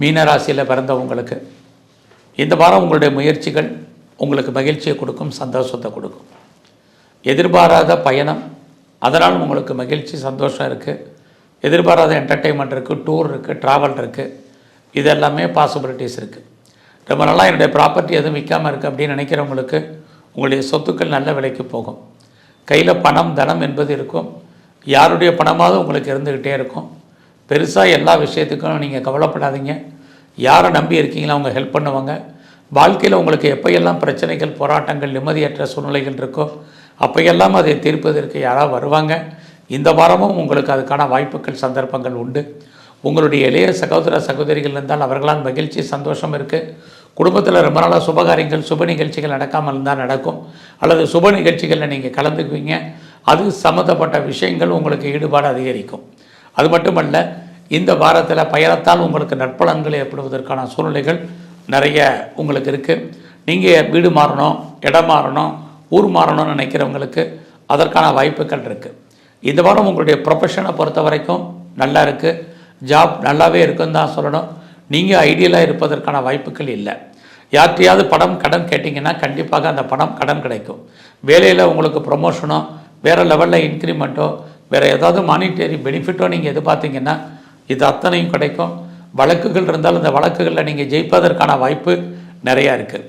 மீனராசியில் பிறந்தவங்களுக்கு இந்த வாரம் உங்களுடைய முயற்சிகள் உங்களுக்கு மகிழ்ச்சியை கொடுக்கும் சந்தோஷத்தை கொடுக்கும். எதிர்பாராத பயணம் அதனால் உங்களுக்கு மகிழ்ச்சி சந்தோஷம் இருக்குது எதிர்பாராத என்டர்டெயின்மெண்ட் இருக்குது டூர் இருக்குது ட்ராவல் இருக்குது இது எல்லாமே பாசிபிலிட்டிஸ் இருக்குது ரொம்ப நாளாக என்னுடைய ப்ராப்பர்ட்டி எதுவும் விற்காமல் இருக்குது அப்படின்னு நினைக்கிறவங்களுக்கு உங்களுடைய சொத்துக்கள் நல்ல விலைக்கு போகும். கையில் பணம் தனம் என்பது இருக்கும். யாருடைய பணமாவது உங்களுக்கு இருந்துக்கிட்டே இருக்கும். பெருசாக எல்லா விஷயத்துக்கும் நீங்கள் கவலைப்படாதீங்க. யாரை நம்பி இருக்கீங்களோ அவங்க ஹெல்ப் பண்ணுவாங்க. வாழ்க்கையில் உங்களுக்கு எப்பையெல்லாம் பிரச்சனைகள் போராட்டங்கள் நிம்மதியற்ற சூழ்நிலைகள் இருக்கோ அப்பையெல்லாம் அதை தீர்ப்பதற்கு யாராவது வருவாங்க. இந்த வாரமும் உங்களுக்கு அதுக்கான வாய்ப்புகள் சந்தர்ப்பங்கள் உண்டு. உங்களுடைய இளைய சகோதர சகோதரிகள் இருந்தால் அவர்களால் மகிழ்ச்சி சந்தோஷம் இருக்குது குடும்பத்தில் ரொம்ப நாளாக சுபகாரியங்கள் சுப நிகழ்ச்சிகள் நடக்காமல் இருந்தால் நடக்கும். அல்லது சுப நிகழ்ச்சிகளில் நீங்கள் கலந்துக்குவீங்க. அது சம்மந்தப்பட்ட விஷயங்கள் உங்களுக்கு ஈடுபாடு அதிகரிக்கும். அது மட்டுமல்ல இந்த வாரத்தில் பயணத்தால் உங்களுக்கு நற்பலன்கள் ஏற்படுவதற்கான சூழ்நிலைகள் நிறைய உங்களுக்கு இருக்குது நீங்கள் வீடு மாறணும் இடம் மாறணும் ஊர் மாறணும்னு நினைக்கிறவங்களுக்கு அதற்கான வாய்ப்புகள் இருக்குது இந்த வாரம் உங்களுடைய ப்ரொஃபஷனை பொறுத்த வரைக்கும் நல்லா இருக்குது ஜாப் நல்லாவே இருக்குன்னு தான் சொல்லணும். நீங்கள் ஐடியலாக இருப்பதற்கான வாய்ப்புகள் இல்லை. யார்கிட்டையாவது படம் கடன் கேட்டிங்கன்னா கண்டிப்பாக அந்த படம் கடன் கிடைக்கும். வேலையில் உங்களுக்கு ப்ரொமோஷனோ வேறு லெவலில் இன்க்ரிமெண்ட்டோ வேறு ஏதாவது மானிட்டரி பெனிஃபிட்டோ நீங்கள் எதிர்பார்த்தீங்கன்னா இது அத்தனையும் கிடைக்கும். வழக்குகள் இருந்தாலும் இந்த வழக்குகளில் நீங்கள் ஜெயிப்பதற்கான வாய்ப்பு நிறையா இருக்குது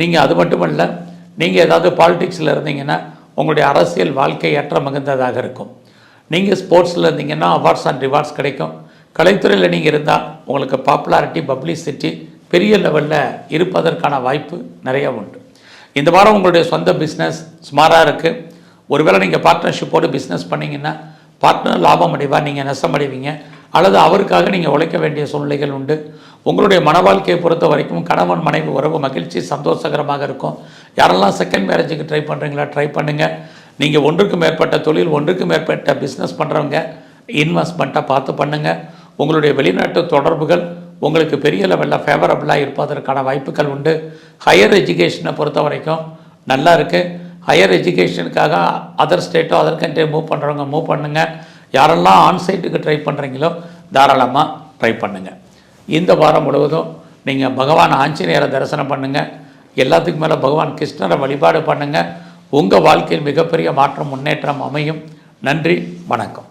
நீங்கள் அது மட்டுமல்ல நீங்கள் ஏதாவது பாலிடிக்ஸில் இருந்தீங்கன்னா உங்களுடைய அரசியல் வாழ்க்கை ஏற்ற மிகுந்ததாக இருக்கும். நீங்கள் ஸ்போர்ட்ஸில் இருந்தீங்கன்னா அவார்ட்ஸ் அண்ட் ரிவார்ட்ஸ் கிடைக்கும். கலைத்துறையில் நீங்கள் இருந்தால் உங்களுக்கு பாப்புலாரிட்டி பப்ளிசிட்டி பெரிய லெவலில் இருப்பதற்கான வாய்ப்பு நிறையா உண்டு. இந்த வாரம் உங்களுடைய சொந்த பிஸ்னஸ் ஸ்மாராக இருக்குது ஒருவேளை நீங்கள் பார்ட்னர்ஷிப்போடு பிஸ்னஸ் பண்ணீங்கன்னா பார்ட்னர் லாபம் அடைவார் நீங்கள் நஷ்டம் அடைவீங்க அல்லது அவருக்காக நீங்கள் உழைக்க வேண்டிய சூழ்நிலைகள் உண்டு. உங்களுடைய மன வாழ்க்கையை பொறுத்த வரைக்கும் கணவன் மனைவி உறவு மகிழ்ச்சி சந்தோஷகரமாக இருக்கும். யாரெல்லாம் செகண்ட் மேரேஜுக்கு ட்ரை பண்ணுறீங்களா ட்ரை பண்ணுங்கள் நீங்கள் ஒன்றுக்கு மேற்பட்ட தொழில் ஒன்றுக்கு மேற்பட்ட பிஸ்னஸ் பண்ணுறவங்க இன்வெஸ்ட்மெண்ட்டாக பார்த்து பண்ணுங்கள் உங்களுடைய வெளிநாட்டு தொடர்புகள் உங்களுக்கு பெரிய லெவலில் ஃபேவரபுளாக இருப்பதற்கான வாய்ப்புகள் உண்டு. ஹையர் எஜுகேஷனை பொறுத்த வரைக்கும் நல்லா இருக்குது ஹையர் எஜுகேஷனுக்காக அதர் ஸ்டேட்டோ அதர் கண்ட்ரி மூவ் பண்ணுறவங்க மூவ் பண்ணுங்கள் யாரெல்லாம் ஆன்சைட்டுக்கு ட்ரை பண்ணுறீங்களோ தாராளமாக ட்ரை பண்ணுங்கள் இந்த வாரம் முழுவதும் நீங்கள் பகவான் ஆஞ்சநேயரை தரிசனம் பண்ணுங்கள் எல்லாத்துக்கும் மேலே பகவான் கிருஷ்ணரை வழிபாடு பண்ணுங்கள் உங்கள் வாழ்க்கையில் மிகப்பெரிய மாற்றம் முன்னேற்றம் அமையும். நன்றி வணக்கம்.